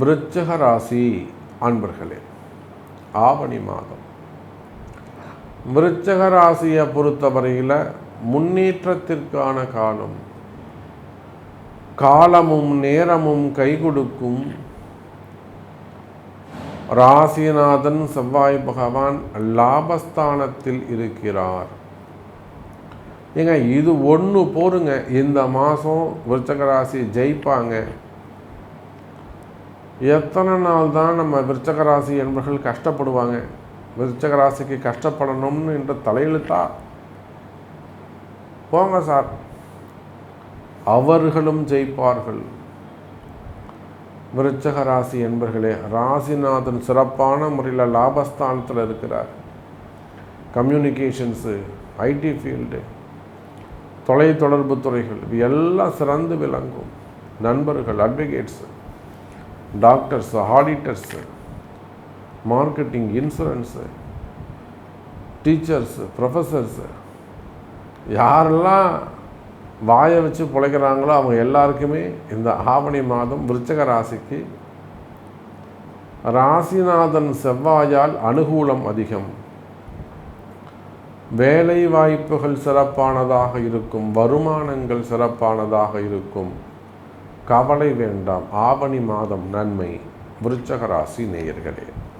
விருச்சக ராசி அன்பர்களே ஆவணி மாதம். விருச்சக ராசியை பொறுத்தவரையில் முன்னேற்றத்திற்கான காலம் காலமும் நேரமும் கை கொடுக்கும் ராசிநாதன் செவ்வாய் பகவான் லாபஸ்தானத்தில் இருக்கிறார். ஏங்க இது ஒன்று போருங்க. இந்த மாதம் விருச்சக ராசி ஜெயிப்பாங்க. எத்தனை நாள் தான் நம்ம விருச்சக ராசி என்பவர்கள் கஷ்டப்படுவாங்க? விருச்சக ராசிக்கு கஷ்டப்படணும்னு என்ற தலையெழுத்தா? போங்க சார். அவர்களும் ஜெயிப்பார்கள். விருச்சக ராசி என்பர்களே ராசிநாதன் சிறப்பான முறையில் லாபஸ்தானத்தில் இருக்கிறார். கம்யூனிகேஷன்ஸு ஐடி ஃபீல்டு தொலைத்தொடர்பு துறைகள் எல்லாம் சிறந்து விளங்கும். நண்பர்கள் advocates doctors auditors marketing insurance teachers professors யாரெல்லாம் வாயை வச்சு பிழைக்கிறாங்களோ அவங்க எல்லாருக்குமே இந்த ஆவணி மாதம் விருச்சக ராசிக்கு ராசிநாதன் செவ்வாயால் அனுகூலம் அதிகம். வேலை வாய்ப்புகள் சிறப்பானதாக இருக்கும் வருமானங்கள் சிறப்பானதாக இருக்கும். கவலை வேண்டாம். ஆவணி மாதம் நன்மை. விருச்சக ராசி நேயர்களே.